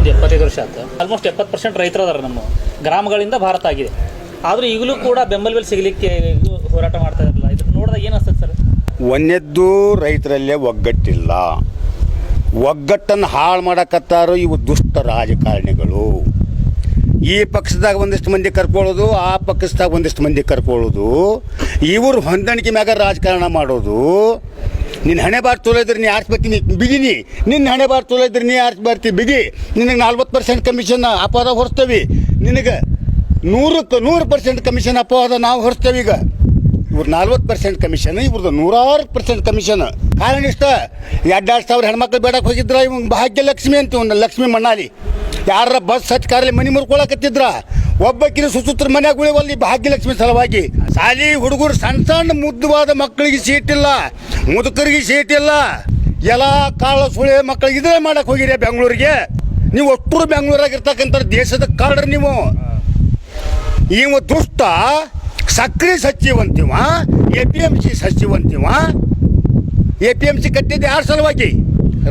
ಬಂದು ಎಪ್ಪತ್ತೈದು ವರ್ಷ ಆಯ್ತು ಆಲ್ಮೋಸ್ಟ್ ಎಪ್ಪತ್ತು ಪರ್ಸೆಂಟ್ ರೈತರು ಅದಾರ ನಮ್ಮ ಗ್ರಾಮಗಳಿಂದ ಭಾರತ ಆಗಿದೆ. ಆದರೂ ಈಗಲೂ ಕೂಡ ಬೆಂಬಲ ಬೆಲೆ ಸಿಗಲಿಕ್ಕೆ ಇದು ಹೋರಾಟ ಮಾಡ್ತಾ ಇರಲಿಲ್ಲ ಇದಕ್ಕೆ ನೋಡಿದಾಗ ಏನು ಅನ್ಸುತ್ತೆ ಸರ್? ಒಂದೆದ್ದು ರೈತರಲ್ಲೇ ಒಗ್ಗಟ್ಟಿಲ್ಲ. ಒಗ್ಗಟ್ಟನ್ನು ಹಾಳು ಮಾಡಕತ್ತಾರೋ ಇವು ದುಷ್ಟ ರಾಜಕಾರಣಿಗಳು. ಈ ಪಕ್ಷದಾಗ ಒಂದಿಷ್ಟು ಮಂದಿ ಕರ್ಕೊಳ್ಳೋದು, ಆ ಪಕ್ಷದಾಗ ಒಂದಿಷ್ಟು ಮಂದಿ ಕರ್ಕೊಳ್ಳೋದು. ಇವರು ಹೊಂದಾಣಿಕೆ ಮ್ಯಾಗ ರಾಜಕಾರಣ ಮಾಡೋದು. ನಿನ್ನ ಹಣೆ ಬಾರ್ ತೊಲೆದ್ರೆ ನೀ ಆರ್ಸ್ ಬರ್ತೀನಿ, ಬಿಗಿನಿ. ನಿನ್ನ ಹಣೆ ಬಾರ್ ತೊಲೆದ್ರೆ ನೀ ಆರ್ಸಿ ಬರ್ತಿ ಬಿಗಿ. ನಿನಗೆ ನಲ್ವತ್ತು ಪರ್ಸೆಂಟ್ ಕಮಿಷನ್ ಅಪವಾದ ಹೊರಿಸ್ತೇವೆ. ನಿನಗೆ ನೂರಕ್ಕೆ ನೂರು ಪರ್ಸೆಂಟ್ ಕಮಿಷನ್ ಅಪವಾದ ನಾವು ಹೊರಿಸ್ತೇವೆ ಈಗ. ಇವ್ರು ನಲ್ವತ್ತು ಪರ್ಸೆಂಟ್ ಕಮಿಷನ್ ಇವ್ರದ್ದು ನೂರಾರು ಪರ್ಸೆಂಟ್ ಕಮಿಷನ್ ಕಾರಣ ಇಷ್ಟ ಎರಡೆರಡು ಸಾವಿರ ಹೆಣ್ಮಕ್ಳು ಬೇಡಕ್ಕೆ ಹೋಗಿದ್ರ ಇವ್ ಭಾಗ್ಯಲಕ್ಷ್ಮಿ ಅಂತ ಲಕ್ಷ್ಮಿ ಮಣ್ಣಾಲಿ. ಯಾರ ಬಸ್ ಹಚ್ಚ ಕಾರಲ್ಲಿ ಮನಿ ಮುರ್ಕೊಳಕತ್ತಿದ್ರ? ಒಬ್ಬಕ್ಕಿನ ಸುಸೂತ್ರ ಮನೆಯಾಗ ಉಳಿವಲ್ಲಿ ಭಾಗ್ಯಲಕ್ಷ್ಮಿ ಸಲುವಾಗಿ. ಸಾಲಿ ಹುಡುಗರು ಸಣ್ಣ ಸಣ್ಣ ಮುದ್ದುವಾದ ಮಕ್ಕಳಿಗೆ ಸೀಟ್ ಇಲ್ಲ. ಮುದುಕರಿಗೆ ಸೀಟ್ ಇಲ್ಲ ಎಲ್ಲ ಕಾಳ ಸುಳಿ ಮಕ್ಕಳು ಇದೇ ಮಾಡಕ್ ಹೋಗಿರಿ ಬೆಂಗಳೂರಿಗೆ. ನೀವು ಒಟ್ಟು ಬೆಂಗಳೂರಾಗ ಇರ್ತಕ್ಕಂಥ ದೇಶದ ಕಾರ್ಡ್ರಿ ನೀವು. ಇವ ದುಷ್ಟ, ಸಕ್ರೆ ಸಚಿವಂತಿವ ಎ ಪಿ ಎಂ ಸಿ ಸಚಿವಂತಿವ ಎ ಪಿ ಎಂ ಸಿ ಕಟ್ಟಿದ್ದು ಯಾರ ಸಲುವಾಗಿ?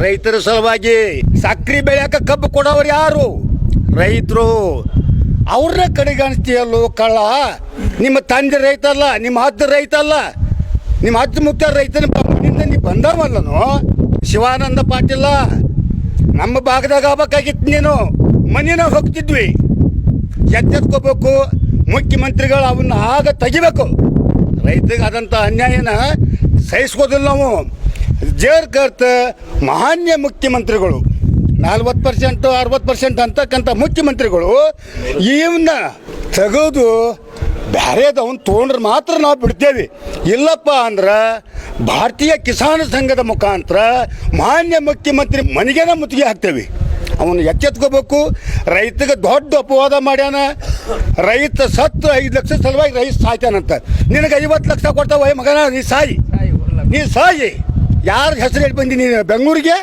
ರೈತರ ಸಲುವಾಗಿ. ಸಕ್ರೆ ಬೆಳೆಯಕ ಕಬ್ಬು ಕೊಡೋರು ಯಾರು? ರೈತರು. ಅವ್ರನ್ನ ಕಡೆಗಣಿಸ್ತೀಯಲ್ಲೋ ಕಳ್ಳ. ನಿಮ್ಮ ತಂದೆ ರೈತ ಅಲ್ಲ, ನಿಮ್ಮ ಹದ್ದು ರೈತ ಅಲ್ಲ. ನಿಮ್ಮ ಅಜ್ಜ ಮುತ್ತ ರೈತನ ಬಂದವಲ್ಲನು? ಶಿವಾನಂದ ಪಾಟೀಲ, ನಮ್ಮ ಭಾಗದಾಗ ಆಗ್ಬೇಕಾಗಿತ್ತು ನೀನು. ಮನೇನ ಹೋಗ್ತಿದ್ವಿ. ಎತ್ತೆತ್ಕೋಬೇಕು ಮುಖ್ಯಮಂತ್ರಿಗಳು ಅವನ್ನ ಆಗ ತೆಗಿಬೇಕು. ರೈತರಿಗೆ ಆದಂಥ ಅನ್ಯಾಯನ ಸಹಿಸ್ಕೋದಿಲ್ಲ ನಾವು. ಜೇರ್ ಕರ್ತ ಮಾನ್ಯ ಮುಖ್ಯಮಂತ್ರಿಗಳು, ನಲ್ವತ್ತು ಪರ್ಸೆಂಟು, ಅರವತ್ತು ಪರ್ಸೆಂಟ್ ಅಂತಕ್ಕಂಥ ಮುಖ್ಯಮಂತ್ರಿಗಳು, ಇವನ್ನ ತೆಗೆದು ಬ್ಯಾರೇದವನ್ನ ತೊಗೊಂಡ್ರೆ ಮಾತ್ರ ನಾವು ಬಿಡ್ತೇವೆ. ಇಲ್ಲಪ್ಪ ಅಂದ್ರೆ ಭಾರತೀಯ ಕಿಸಾನ್ ಸಂಘದ ಮುಖಾಂತರ ಮಾನ್ಯ ಮುಖ್ಯಮಂತ್ರಿ ಮನೆಗೇನ ಮುತ್ತಿಗೆ ಹಾಕ್ತೇವೆ. ಅವನು ಎಚ್ಚೆತ್ಕೋಬೇಕು. ರೈತಗೆ ದೊಡ್ಡ ಅಪವಾದ ಮಾಡ್ಯಾನ. ರೈತ ಸತ್ತು ಐದು ಲಕ್ಷ ಸಲುವಾಗಿ ರೈತ ಸಾಯ್ತಾನಂತ. ನಿನಗೆ ಐವತ್ತು ಲಕ್ಷ ಕೊಡ್ತಾವ ಮಗನ, ನೀ ಸಾಯಿ. ನೀ ಸಾಯಿ. ಯಾರ ಹೆಸರು ಹೇಳಿ ಬಂದಿ ನೀನು? ಬೆಂಗಳೂರಿಗೆ?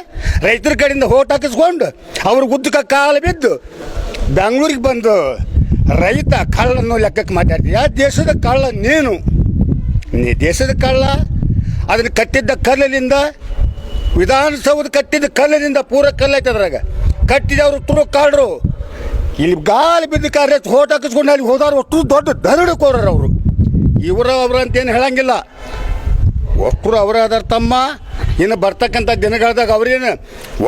ರೈತರ ಕಡೆಯಿಂದ ಹೋಟ್ ಹಾಕಿಸ್ಕೊಂಡು ಅವ್ರಿಗೆ ಉದ್ದಕ್ಕೆ ಕಾಲು ಬಿದ್ದು ಬೆಂಗಳೂರಿಗೆ ಬಂದು ರೈತ ಕಳ್ಳನ್ನು ಲೆಕ್ಕಕ್ಕೆ ಮಾತಾಡ್ತೀಯ. ದೇಶದ ಕಳ್ಳ ನೀನು. ನೀ ದೇಶದ ಕಳ್ಳ ಅದನ್ನು ಕಟ್ಟಿದ್ದ ಕಲ್ಲಿನಿಂದ ವಿಧಾನಸೌಧ ಕಟ್ಟಿದ್ದ ಕಲ್ಲಿನಿಂದ ಪೂರ ಕಲ್ಲೈತೆ ಅದ್ರಾಗ. ಕಟ್ಟಿದವರು ತುರು ಕಾಡ್ರು. ಇಲ್ಲಿ ಗಾಳಿ ಬಿದ್ದ ಕಾರ್ಯ ಹೋಟ್ ಹಾಕಿಸ್ಕೊಂಡು ಅಲ್ಲಿ ಹೋದವ್ರು ಅಷ್ಟು ದೊಡ್ಡ ದರಡಕೋರರು ಅವರು. ಇವರು ಅವ್ರು ಅಂತೇನು ಹೇಳಂಗಿಲ್ಲ. ಒಕ್ಕರು ಅವರೇ ಅದಾರ ತಮ್ಮ ಇನ್ನು ಬರ್ತಕ್ಕಂಥ ದಿನಗಳದಾಗ ಅವ್ರೇನು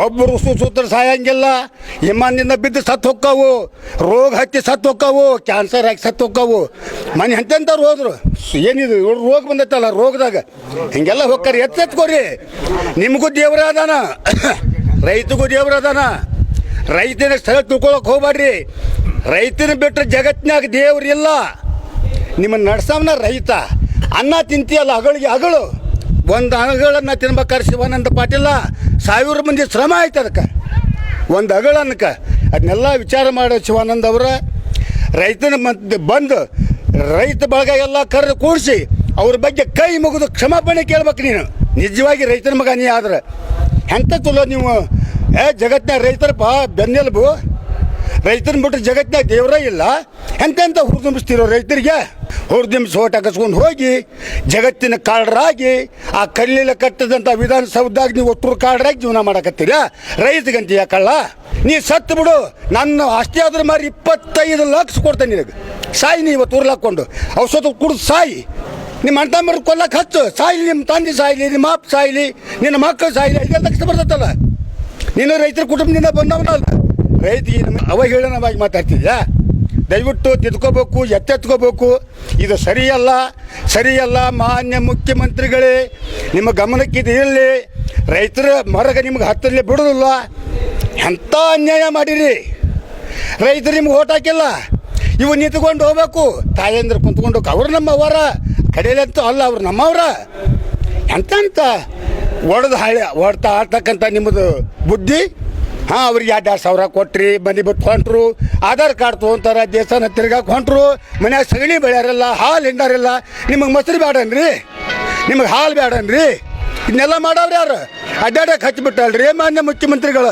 ಒಬ್ಬರು ಸುಸೂತ್ರ ಸಾಯಂಗಿಲ್ಲ ಹಿಮಾನಿಂದ ಬಿದ್ದು ಸತ್ತು ಹೊಕ್ಕಾವು, ರೋಗ ಹತ್ತಿ ಸತ್ತು ಹೊಕ್ಕಾವು, ಕ್ಯಾನ್ಸರ್ ಹಾಕಿ ಸತ್ತು ಹೊಕ್ಕಾವು. ಮನೆ ಎಂತೆಂಥವ್ರು ಹೋದ್ರು. ಏನಿದು, ಇವ್ರು ರೋಗ ಬಂದೈತಲ್ಲ ರೋಗದಾಗ. ಹಿಂಗೆಲ್ಲ ಹೋಗ್ತಾರೆ ಎತ್ತೆತ್ಕೋರಿ. ನಿಮಗೂ ದೇವ್ರ ಅದಾನ. ರೈತಗೂ ದೇವ್ರ ಅದಾನ. ರೈತನ ಸ್ಥಳ ತಿಳ್ಕೊಳಕ್ ಹೋಗ್ಬೇಡ್ರಿ ರೈತನ ಬಿಟ್ಟರೆ ಜಗತ್ತಿನಾಗ ದೇವ್ರಿಲ್ಲ. ನಿಮ್ಮನ್ನು ನಡೆಸವನ ರೈತ. ಅನ್ನ ತಿಂತೀಯಲ್ಲ ಅಗಳಿಗೆ ಅಗಳು ಒಂದು ಅಗಳನ್ನ ತಿನ್ಬೇಕಾದ್ರೆ ಶಿವಾನಂದ ಪಾಟೀಲ ಸಾವಿರ ಮಂದಿ ಶ್ರಮ ಆಯ್ತು ಅದಕ್ಕೆ. ಒಂದು ಅಗಳನ್ನಕ. ಅದನ್ನೆಲ್ಲ ವಿಚಾರ ಮಾಡೋ ಶಿವಾನಂದ ಅವರ. ರೈತನ ಮಧ್ಯ ಬಂದು ರೈತ ಬಳಗ ಎಲ್ಲ ಕರೆದು ಕೂಡಿಸಿ ಅವ್ರ ಬಗ್ಗೆ ಕೈ ಮುಗಿದು ಕ್ಷಮಾಪಣೆ ಕೇಳ್ಬೇಕು ನೀನು. ನಿಜವಾಗಿ ರೈತನ ಮಗ ನೀ ಆದ್ರೆ. ಎಂಥ ಚಲೋ ನೀವು? ಏ ಜಗತ್ತಿನ ರೈತರಪ್ಪ ಬೆನ್ನೆಲುಬು. ರೈತನ ಬಿಟ್ಟು ಜಗತ್ತಿನಾಗ ದೇವರೇ ಇಲ್ಲ. ಎಂತೆಂತ ಹುರಿದುಂಬಿಸ್ತಿರೋ ರೈತರಿಗೆ? ಹುರಿದುಂಬಿಸಿ ಓಟ್ ಹಾಕಿಸ್ಕೊಂಡು ಹೋಗಿ, ಜಗತ್ತಿನ ಕಾಳರಾಗಿ, ಆ ಕಲ್ಲಿಲ್ಲ ಕಟ್ಟದಂಥ ವಿಧಾನಸೌಧದಾಗ ನೀವು ಒಟ್ಟರು ಕಾಳರಾಗಿ ಜೀವನ ಮಾಡಕತ್ತೀರ? ರೈತಗಂತೀಯ ಕಳ್ಳ? ನೀ ಸತ್ತು ಬಿಡು. ನನ್ನ ಅಷ್ಟೇ ಆದ್ರೆ ಮಾರಿ ಇಪ್ಪತ್ತೈದು ಲಕ್ಷ ಕೊಡ್ತೇನೆ ನಿನಗೆ. ಸಾಯಿ ನೀ ಇವತ್ತು ಉರ್ಲಾಕೊಂಡು ಔಷಧ ಕುಡಿದು ಸಾಯಿ. ನಿಮ್ಮ ಅಣ್ಣ ತಮ್ಮರು ಕೊಲ್ಲಕ್ಕೆ ಹಚ್ಚು. ಸಾಯಿಲಿ, ನಿಮ್ಮ ತಂದೆ ಸಾಯಿಲಿ, ನಿಮ್ಮ ಅಪ್ಪ ಸಾಯಿಲಿ, ನಿನ್ನ ಮಕ್ಕಳು ಸಾಯಿಲಿ ಐದು ಲಕ್ಷ ಬರ್ತೈತಲ್ಲ ನೀನು ರೈತರ ಕುಟುಂಬದಿಂದ ಬಂದವನಲ್ಲ. ರೈತಿಗೆ ನಮ್ಮ ಅವಹೇಳನವಾಗಿ ಮಾತಾಡ್ತಿದ್ಯಾ? ದಯವಿಟ್ಟು ತಿದ್ಕೋಬೇಕು, ಎತ್ತೆತ್ಕೋಬೇಕು. ಇದು ಸರಿಯಲ್ಲ ಸರಿಯಲ್ಲ ಮಾನ್ಯ ಮುಖ್ಯಮಂತ್ರಿಗಳೇ. ನಿಮ್ಮ ಗಮನಕ್ಕೆ ಇದು ಇರಲಿ. ರೈತರ ಮರಗ ನಿಮ್ಗೆ ಹತ್ತಲ್ಲಿ ಬಿಡೋದಿಲ್ಲ ಎಂಥ ಅನ್ಯಾಯ ಮಾಡಿರಿ? ರೈತರು ನಿಮ್ಗೆ ಓಟ್ ಹಾಕಿಲ್ಲ. ಇವು ನಿಂತ್ಕೊಂಡು ಹೋಗ್ಬೇಕು. ತಾಯಂದ್ರೆ ಕುಂತ್ಕೊಂಡು ಅವರು ನಮ್ಮವರ ಕಡೆಯಲ್ಲಂತೂ ಅಲ್ಲ, ಅವ್ರು ನಮ್ಮವ್ರ ಎಂತ ಒಡೆದು ಹಳೆ ಹೊಡ್ತಾ ಆಡ್ತಕ್ಕಂಥ ನಿಮ್ಮದು ಬುದ್ಧಿ? ಹಾಂ, ಅವ್ರಿಗೆ ಎರಡು ಸಾವಿರ ಕೊಟ್ರಿ ಮನೆ ಬಿಟ್ಟು ಆಧಾರ್ ಕಾರ್ಡ್ ತೊಗೊಂತಾರೆ ದೇವಸ್ಥಾನ ತಿರ್ಗಾಕ್ ಹೊಂಟ್ರು ಮನ್ಯಾಗ ಸಗಣಿ ಬೆಳೆಯಾರಲ್ಲ, ಹಾಲು ಹಿಂಡಾರಿಲ್ಲ, ನಿಮಗೆ ಮೊಸರು ಬೇಡನ್ರಿ ನಿಮಗೆ ಹಾಲು ಬೇಡನ್ರಿ ಇದನ್ನೆಲ್ಲ ಮಾಡವ್ರು ಯಾರು? ಅಡ್ಡಾಡಕ್ಕೆ ಹಚ್ಚಿಬಿಟ್ಟಲ್ರಿ ಮಾನ್ಯ ಮುಖ್ಯಮಂತ್ರಿಗಳು.